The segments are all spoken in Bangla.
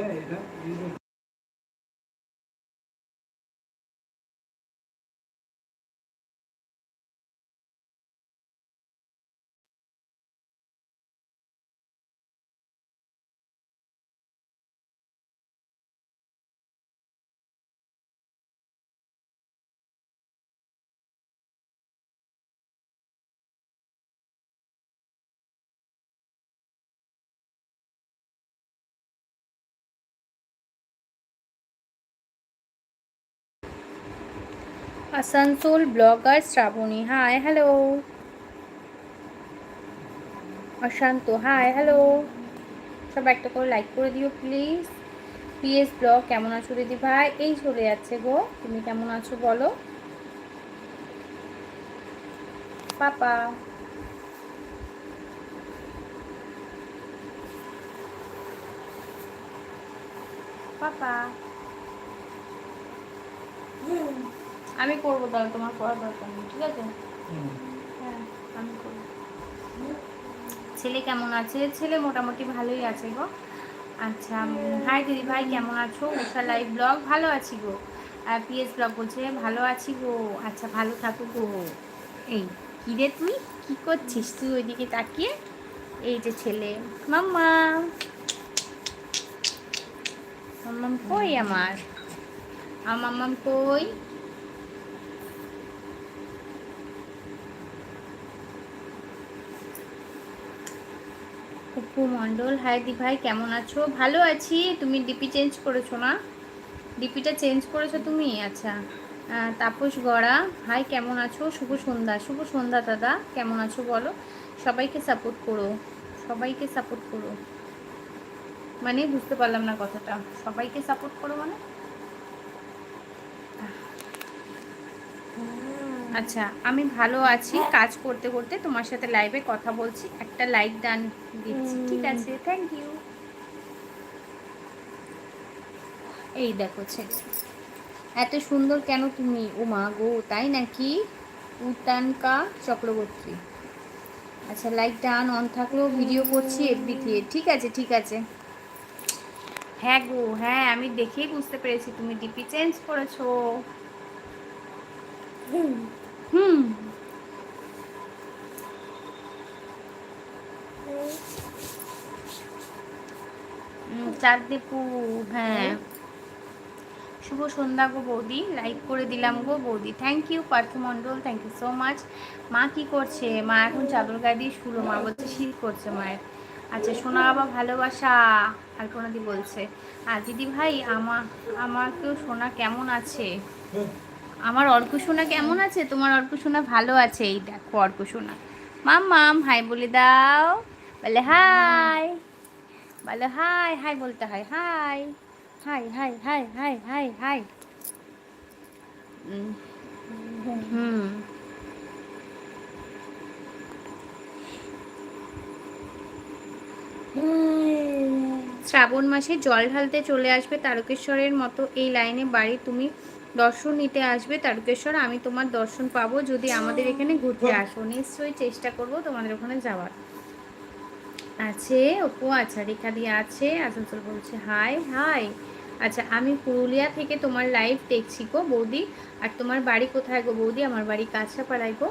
Ya, ya. Asansol blogger Srabani. Hi hello Ashanta hi hello সব একটা করে লাইক করে দিও প্লিজ পিএস ব্লগ কেমন আছো দিদি ভাই? এই চলে যাচ্ছে গো। তুমি কেমন আছো বলো? পাপা। পাপা। আমি করব তাহলে তোমার করার দরকার নেই ঠিক আছে? হ্যাঁ আমি করব। ছেলে কেমন আছে? ছেলে মোটামুটি ভালোই আছে গো। আচ্ছা হাই দিদি ভাই কেমন আছো? উষা লাইভ ব্লগ ভালো আছি গো। পিএস ব্লগ বলছে ভালো আছি গো। আচ্ছা ভালো থাকো গো। এই কী রে তুই? কী করছিস? তুই ওইদিকে তাকিয়ে? এই যে ছেলে। মাম্মা। মাম্মাম কই আমার? আমার মাম্মাম কই? অপু মণ্ডল। হাই দি ভাই, কেমন আছো? ভালো আছি। তুমি ডিপি চেঞ্জ করেছ না? ডিপিটা চেঞ্জ করেছ তুমি? আচ্ছা। তাপস গড়া হাই কেমন আছো? শুভ সন্ধ্যা। শুভ সন্ধ্যা দাদা, কেমন আছো বলো? সবাইকে সাপোর্ট করো। সবাইকে সাপোর্ট করো। মানে বুঝতে পারলাম না কথাটা। সবাইকে সাপোর্ট করো মানে? আচ্ছা আমি ভালো আছি কাজ করতে করতে। তোমার সাথে লাইভে কথা বলছি। একটা লাইক ডান দিচ্ছি ঠিক আছে? থ্যাংক ইউ এই দেখো ছেলে এত সুন্দর কেন তুমি? ও মা গো তাই নাকি? উতানকা চক্রবর্তী। আচ্ছা লাইক ডান অন থাকলেও ভিডিও করছি এফবি দিয়ে ঠিক আছে ঠিক আছে। হ্যাঁ গো হ্যাঁ আমি দেখেই বুঝতে পেরেছি তুমি ডিপি চেঞ্জ করেছ। হুম। উম, চাঁদদীপু হ্যাঁ। শুভ সন্ধ্যা গো বৌদি লাইক করে দিলাম গো বৌদি। Thank you Partha Mondal thank you so much মা কি করছে? মা এখন চাদর গায়ে দিয়ে শুলো মা বলছে শীত করছে মায়ের। আচ্ছা সোনা বাবা ভালোবাসা আলপনাদি বলছে। আর দিদি ভাই আমার আমাকেও সোনা কেমন আছে? আমার অর্ক সোনা কেমন আছে? তোমার অর্ক সোনা ভালো আছে? এই দেখো অর্ক সোনা মাম মাম, হাই বলে দাও। বলে হাই। বলে হাই হাই বলতে হয়। Hi. Hi hi hi hi hi hi. হুম। শ্রাবণ মাসে জল ঢালতে চলে আসবে তারকেশ্বরের মতো এই লাইনে। বাড়ি তুমি দর্শন নিতে আসবে তারকেশ্বর, আমি তোমার দর্শন পাবো যদি আমাদের এখানে ঘুরতে আসো। নিশ্চয়ই চেষ্টা করব তোমাদের ওখানে যাওয়ার। আছে, ওপো আচ্ছা রেখা দিয়ে আছে, আসানসোল বলছে হাই হাই আচ্ছা আমি পুরুলিয়া থেকে তোমার লাইভ দেখছি গো বৌদি। আর তোমার বাড়ি কোথায় গো বৌদি? আমার বাড়ি কাছাপাড়ায় গো।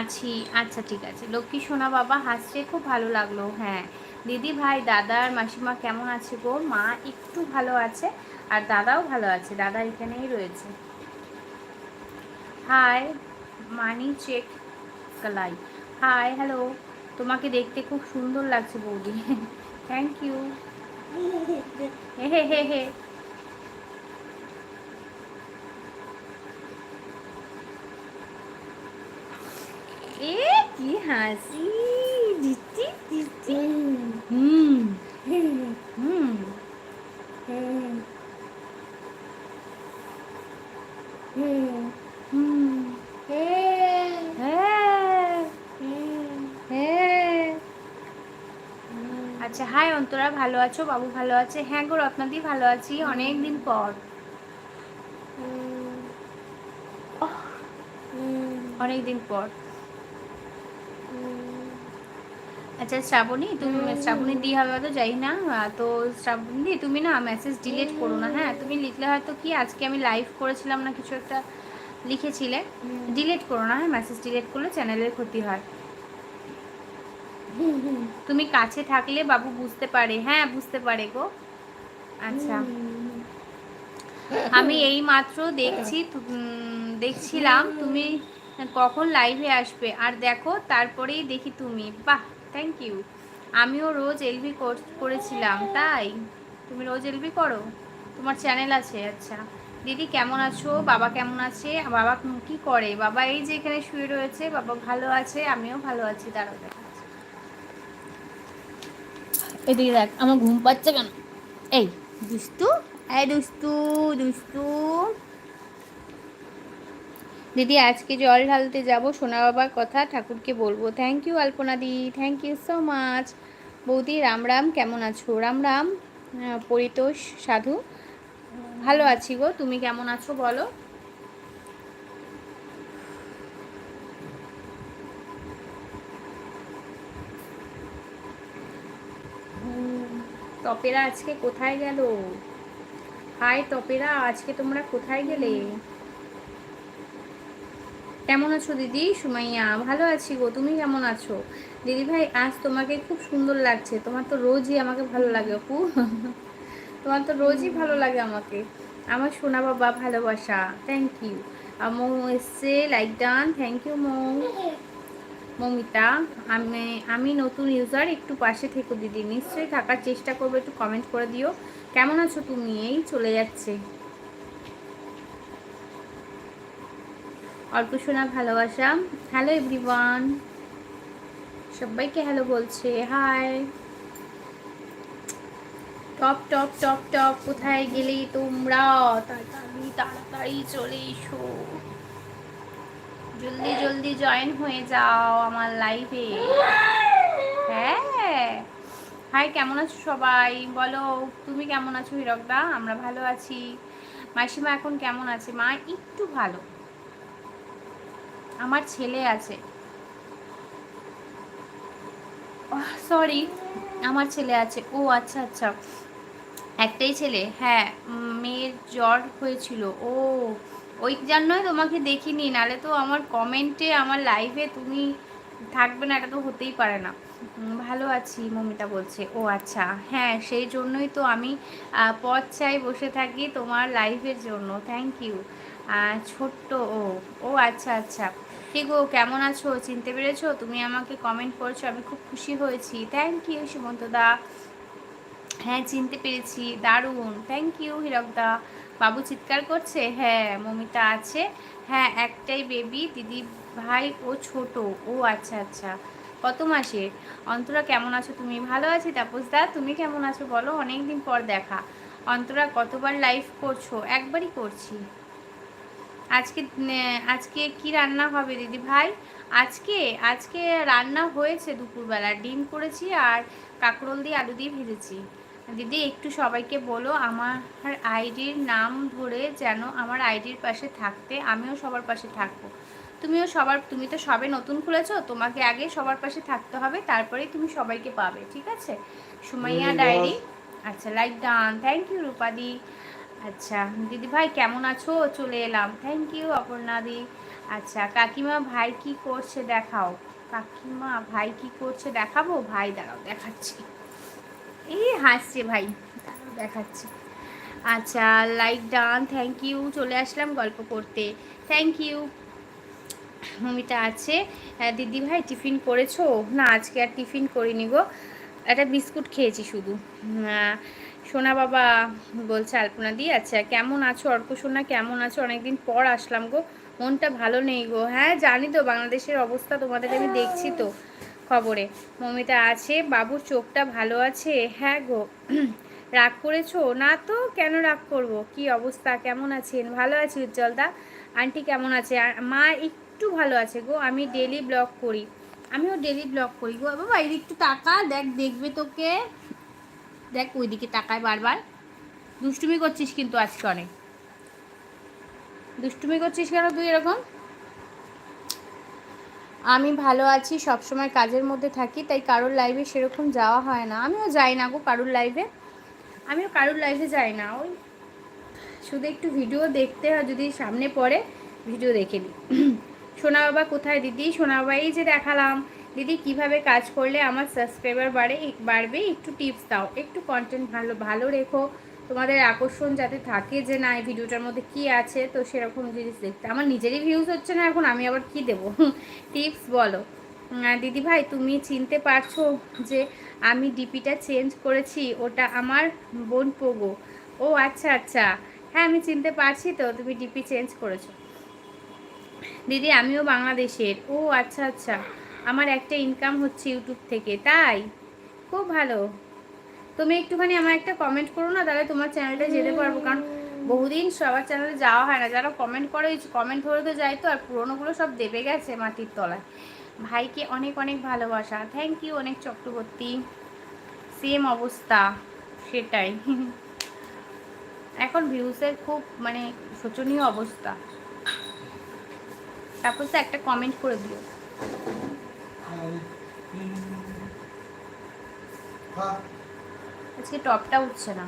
আছি আচ্ছা ঠিক আছে। লক্ষ্মী সোনা বাবা হাসছে খুব ভালো লাগল হ্যাঁ। দিদি ভাই দাদা আর মাসিমা কেমন আছে গো? মা একটু ভালো আছে আর দাদাও ভালো আছে দাদা এখানেই রয়েছে। হাই মানি চেক কালাই। হাই হ্যালো তোমাকে দেখতে খুব সুন্দর লাগছে বৌদি। থ্যাংক ইউ হে হে হে হে। এ কি হাসি দিচ্ছি দিচ্ছি হুম। হুম। হুম। হ্যাঁ আচ্ছা হাই অন্তরা ভালো আছো? বাবু ভালো আছে? হ্যাঁ গো রত্নাদি ভালো আছি। অনেক দিন পর। অনেক দিন পর। আচ্ছা শ্রাবণী তুমি শ্রাবণী দি হবে তো যাই না। তো শ্রাবণী তুমি না মেসেজ ডিলিট করো না হ্যাঁ? তুমি লিখলে হয়তো কি আজকে আমি লাইভ করেছিলাম না কিছু একটা লিখেছিলে। ডিলিট করো না হ্যাঁ? মেসেজ ডিলিট করলে চ্যানেলের ক্ষতি হয়। তুমি কাছে থাকলে বাবু বুঝতে পারে হ্যাঁ বুঝতে পারে গো। আচ্ছা। আমি এই মাত্র দেখছি দেখছিলাম তুমি কখন লাইভে আসবে? আর দেখো, তারপরেই দেখি তুমি। বাহ থ্যাংক ইউ আমিও রোজ এলবি করেছিলাম, তাই? তুমি রোজ এলবি করো? তোমার চ্যানেল আছে আচ্ছা। দিদি, কেমন আছো? বাবা কেমন আছে? বাবা কি করে? বাবা এই যে এখানে শুয়ে রয়েছে, বাবা ভালো আছে, আমিও ভালো আছি এদিকে দেখ, আমার ঘুম পাচ্ছে কেন? এই দুস্তু এই দুস্তু দুস্তু দিদি, আজকে জল ঢালতে যাব। সোনা বাবার কথা ঠাকুরকে বলব। Thank you Alpana di. Thank you so much বৌদি, রাম রাম, কেমন আছো? রাম রাম। পরিতোষ, সাধু, ভালো আছি গো। তুমি কেমন আছো বলো? তপেরা আজকে কোথায় গেল? হাই তপেরা। আজকে তোমরা কোথায় গেলে? কেমন আছো দিদি? সুমাইয়া, ভালো আছি গো। তুমি কেমন আছো? দিদি ভাই, আজ তোমাকে খুব সুন্দর লাগছে। তোমার তো রোজই আমাকে ভালো লাগে অপু। তোমার তো রোজই ভালো লাগে আমাকে। আমার সোনা বাবা, ভালোবাসা। থ্যাংক ইউ মৌ এসছে like done thank you Mou. Mamita, আমি আমি নতুন ইউজার একটু পাশে থেকো দিদি। নিশ্চয়ই থাকার চেষ্টা করব, একটু কমেন্ট করে দিও। কেমন আছো তুমি? এই চলে যাচ্ছে। অল্প শোনা ভালোবাসা। হ্যালো এভরিওয়ান সবাইকে হ্যালো বলছে। হাই টপ টপ টপ টপ কোথায় গেলে তোমরা? তাড়াতাড়ি তাড়াতাড়ি চলে এসো। জলদি জলদি জয়েন হয়ে যাও আমার লাইভে হ্যাঁ। হাই কেমন আছো সবাই? বলো, তুমি কেমন আছো হিরকদা? আমরা ভালো আছি। মাসিমা এখন কেমন আছে? মা একটু ভালো। আমার ছেলে আছে। সরি আমার ছেলে আছে। ও আচ্ছা আচ্ছা। একটাই ছেলে? হ্যাঁ মেয়ের জ্বর হয়েছিল। ও, ওই জন্যই তোমাকে দেখিনি। নালে তো আমার কমেন্টে আমার লাইভে তুমি থাকবে না, এটা তো হতেই পারে না। ভালো আছি, মমিতা বলছে। ও আচ্ছা। হ্যাঁ সেই জন্যই তো আমি পথ চাই বসে থাকি তোমার লাইভের জন্য। থ্যাংক ইউ ছোট্ট ও। ও আচ্ছা আচ্ছা। ঠিক ও কেমন আছো? চিনতে পেরেছ? তুমি আমাকে কমেন্ট করছ, আমি খুব খুশি হয়েছি। Thank you Sumanta da. হ্যাঁ চিনতে পেরেছি। দারুণ। থ্যাংক ইউ হিরকদা বাবু চিৎকার করছে? হ্যাঁ মমিতা আছে। হ্যাঁ একটাই বেবি দিদি ভাই ও ছোট। ও আচ্ছা আচ্ছা। কত মাসের? অন্তরা, কেমন আছো? তুমি ভালো আছি? তাপস দা, তুমি কেমন আছো? বলো অনেক দিন পর দেখা। অন্তরা, কতবার লাইভ করছ? একবারই করছি। আজকে আজকে কি রান্না হবে দিদি ভাই? আজকে আজকে রান্না হয়েছে দুপুরবেলা। ডিম করেছি আর কাঁকরোল দিয়ে আলু দিয়ে ভেজেছি। দিদি একটু সবাইকে বলো আমার আইডির নাম ধরে যেন আমার আইডির পাশে থাকতে আমিও সবার পাশে থাকব। তুমিও সবার তুমি তো সবে নতুন খুলেছো তোমাকে আগে সবার পাশে থাকতে হবে তারপরেই তুমি সবাইকে পাবে ঠিক আছে? সুমাইয়া ডায়েরি। আচ্ছা লাইক ডান থ্যাংক ইউ রূপাদি। আচ্ছা দিদি ভাই কেমন আছো? চলে এলাম। থ্যাংক ইউ অপর্ণাদি। আচ্ছা কাকিমা ভাই কি করছে দেখাও। কাকিমা ভাই কি করছে দেখাবো? ভাই, দাঁড়াও, দেখাচ্ছি। এই হাসছে ভাই, দাঁড়াও, দেখাচ্ছি। আচ্ছা লাইক ডান থ্যাংক ইউ চলে আসলাম গল্প করতে। থ্যাংক ইউ মমিতা আছে। দিদি ভাই টিফিন করেছ? না, আজকে আর টিফিন করিনি গো। একটা বিস্কুট খেয়েছি শুধু। সোনা বাবা বলছে, আলপনা দি আচ্ছা কেমন আছো? অর্ক সোনা, কেমন আছো? অনেকদিন পর আসলাম গো। মনটা ভালো নেই গো। হ্যাঁ জানি তো, বাংলাদেশের অবস্থা তোমাদের, আমি দেখছি তো খবরে। মমিতা আছে, বাবুর চোখটা ভালো আছে? হ্যাঁ গো, রাগ করেছ? না তো, কেন রাগ করব? কি অবস্থা? কেমন আছেন? ভালো আছি উজ্জ্বলদা আন্টি কেমন আছে? মা একটু ভালো আছে গো, আমি ডেলি ব্লগ করি। আমিও ডেলি ব্লগ করি গো। বাবা এই একটু টাকা দেখ, দেখবে তোকে। দেখ, ওইদিকে তাকায় বারবার। দুষ্টুমি করছিস কিন্তু আজকে অনেক। দুষ্টুমি করছিস কেন তুই এরকম? আমি ভালো আছি সব সময় কাজের মধ্যে থাকি, তাই কারোর লাইভে সেরকম যাওয়া হয় না। আমিও যাই না গো কারোর লাইভে আমিও কারোর লাইভে যাই না। ওই শুধু একটু ভিডিও দেখতে হয়, যদি সামনে পড়ে ভিডিও দেখে নিই সোনা বাবা কোথায় দিদি? সোনা বাবা এই যে দেখালাম। দিদি, কীভাবে কাজ করলে আমার সাবস্ক্রাইবার বাড়ে? বাড়বে? একটু টিপস দাও। একটু কন্টেন্ট ভালো ভালো রেখো। তোমাদের আকর্ষণ যাতে থাকে যে, না, এই ভিডিওটার মধ্যে কি আছে? তো সেরকম জিনিস দেখতে। আমার নিজেরই ভিউজ হচ্ছে না এখন, আমি আবার কি দেবো? টিপস বলো। দিদি ভাই, তুমি চিনতে পারছ যে, আমি ডিপিটা চেঞ্জ করেছি। ওটা আমার বোন পোগো। ও আচ্ছা আচ্ছা। হ্যাঁ আমি চিনতে পারছি তো, তুমি ডিপি চেঞ্জ করেছ। দিদি, আমিও বাংলাদেশের। ও আচ্ছা আচ্ছা। আমার একটা ইনকাম হচ্ছে ইউটিউব থেকে, তাই? খুব ভালো। তুমি একটুখানি আমার একটা কমেন্ট করো না, তাহলে তোমার চ্যানেলটা যেতে পারব। কারণ বহুদিন সবার চ্যানেলে যাওয়া হয় না। যারা কমেন্ট করে কমেন্ট করে তো যায় তো, আর পুরোনোগুলো সব দেবে গেছে মাটির তলায়। ভাইকে অনেক অনেক ভালোবাসা। থ্যাংক ইউ অনেক চক্রবর্তী। সেম অবস্থা। সেটাই। এখন ভিউসের খুব মানে শোচনীয় অবস্থা। তারপর তো একটা কমেন্ট করে দিও। আজকে টপটা উঠছে না।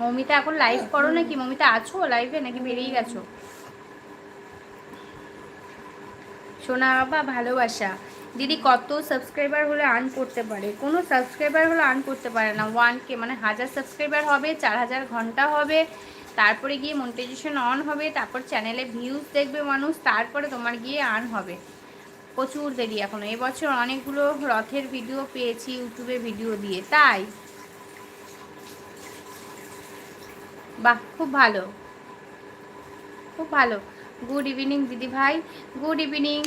মমিতা এখন লাইভ করো নাকি? মমিতা আছো লাইভে নাকি বেরিয়ে গেছো? সোনা বাবা, ভালোবাসা। দিদি কত সাবস্ক্রাইবার হলে আর্ন করতে পারে? কোনো সাবস্ক্রাইবার হলে আর্ন করতে পারে না। ওয়ান কে মানে হাজার সাবস্ক্রাইবার হবে, চার হাজার ঘণ্টা হবে, তারপরে গিয়ে মনিটাইজেশন অন হবে, তারপর চ্যানেলে ভিউজ দেখবে মানুষ, তারপরে তোমার গিয়ে আর্ন হবে। প্রচুর দেরি এখনও। এবছর অনেকগুলো রথের ভিডিও পেয়েছি ইউটিউবে ভিডিও দিয়ে। তাই? বাহ খুব ভালো। খুব ভালো। গুড ইভিনিং দিদি ভাই। গুড ইভিনিং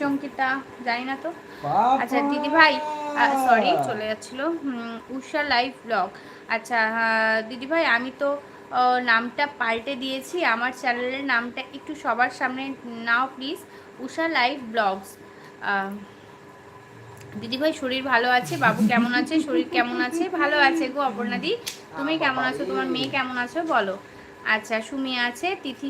সঙ্কিতা জানি না তো। আচ্ছা দিদি ভাই সরি চলে যাচ্ছিল। উষা লাইভ ব্লগ আচ্ছা দিদি ভাই আমি তো নামটা পাল্টে দিয়েছি। আমার চ্যানেলের নামটা একটু সবার সামনে নাও প্লিজ উষা লাইভ ব্লগস। দিদিভাই শরীর ভালো আছে? বাবু কেমন আছে? শরীর কেমন আছে? ভালো আছে গো অপর্ণাদি তুমি কেমন আছো? তোমার মেয়ে কেমন আছো? বলো। আচ্ছা সুমি আছে, তিথি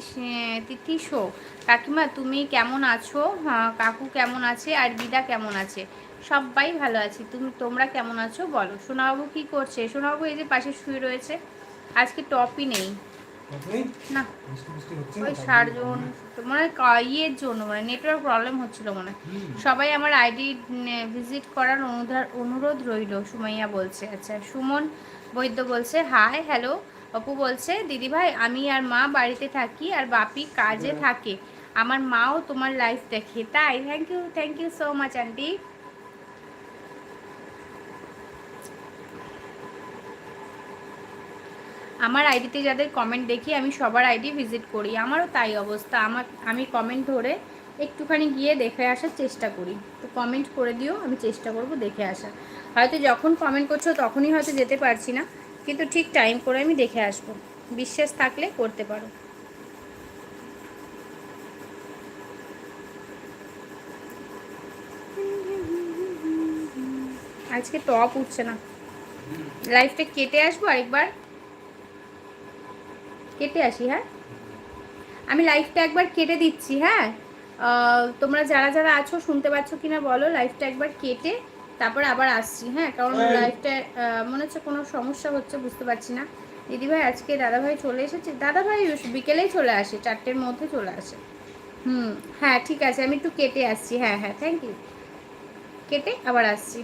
তিথি শো। কাকিমা, তুমি কেমন আছো? হ্যাঁ কাকু কেমন আছে? আর দিদা কেমন আছে? সবাই ভালো আছি। তুমি, তোমরা কেমন আছো? বলো। সোনাবাবু কি করছে? সোনাবাবু এই যে পাশে শুয়ে রয়েছে। আজকে টপই নেই। না। ওই সারজন মানে ইয়ের জন্য মানে নেটওয়ার্ক প্রবলেম হচ্ছিল মানে সবাই আমার আইডি ভিজিট করার অনুরোধ রইল সুমাইয়া বলছে। আচ্ছা সুমন বৈদ্য বলছে হাই হ্যালো অপু বলছে দিদি ভাই আমি আর মা বাড়িতে থাকি আর বাপি কাজে থাকে। আমার মাও তোমার লাইফ দেখে। তাই thank you thank you so much aunty আমার আইডিতে যাদের কমেন্ট দেখি, আমি সবার আইডি ভিজিট করি। আমারও তাই অবস্থা। আমার, আমি কমেন্ট ধরে একটুখানি গিয়ে দেখে আসার চেষ্টা করি। তো কমেন্ট করে দিও, আমি চেষ্টা করব দেখে আসার। হয়তো যখন কমেন্ট করছ, তখনই হয়তো যেতে পারছি না। কিন্তু ঠিক টাইম করে আমি দেখে আসব। বিশ্বাস থাকলে করতে পারো। আজকে টপ উঠছে না। লাইফটা কেটে আসব আরেকবার? কেটে আসি হ্যাঁ? আমি লাইফটা একবার কেটে দিচ্ছি হ্যাঁ? তোমরা যারা যারা আছো শুনতে পাচ্ছ কিনা বলো লাইফটা একবার কেটে তারপর আবার আসছি হ্যাঁ? কারণ লাইফটা মনে হচ্ছে কোনো সমস্যা হচ্ছে বুঝতে পারছি না। দিদিভাই আজকে দাদাভাই চলে এসেছে। দাদাভাই বিকেলেই চলে আসে চারটের মধ্যে চলে আসে। হুম হ্যাঁ ঠিক আছে আমি একটু কেটে আসছি হ্যাঁ হ্যাঁ থ্যাংক ইউ কেটে আবার আসছি।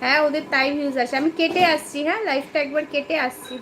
হ্যাঁ ওদের তাই ভিউজ আসে আমি কেটে আসছি হ্যাঁ লাইফটা একবার কেটে আসছি।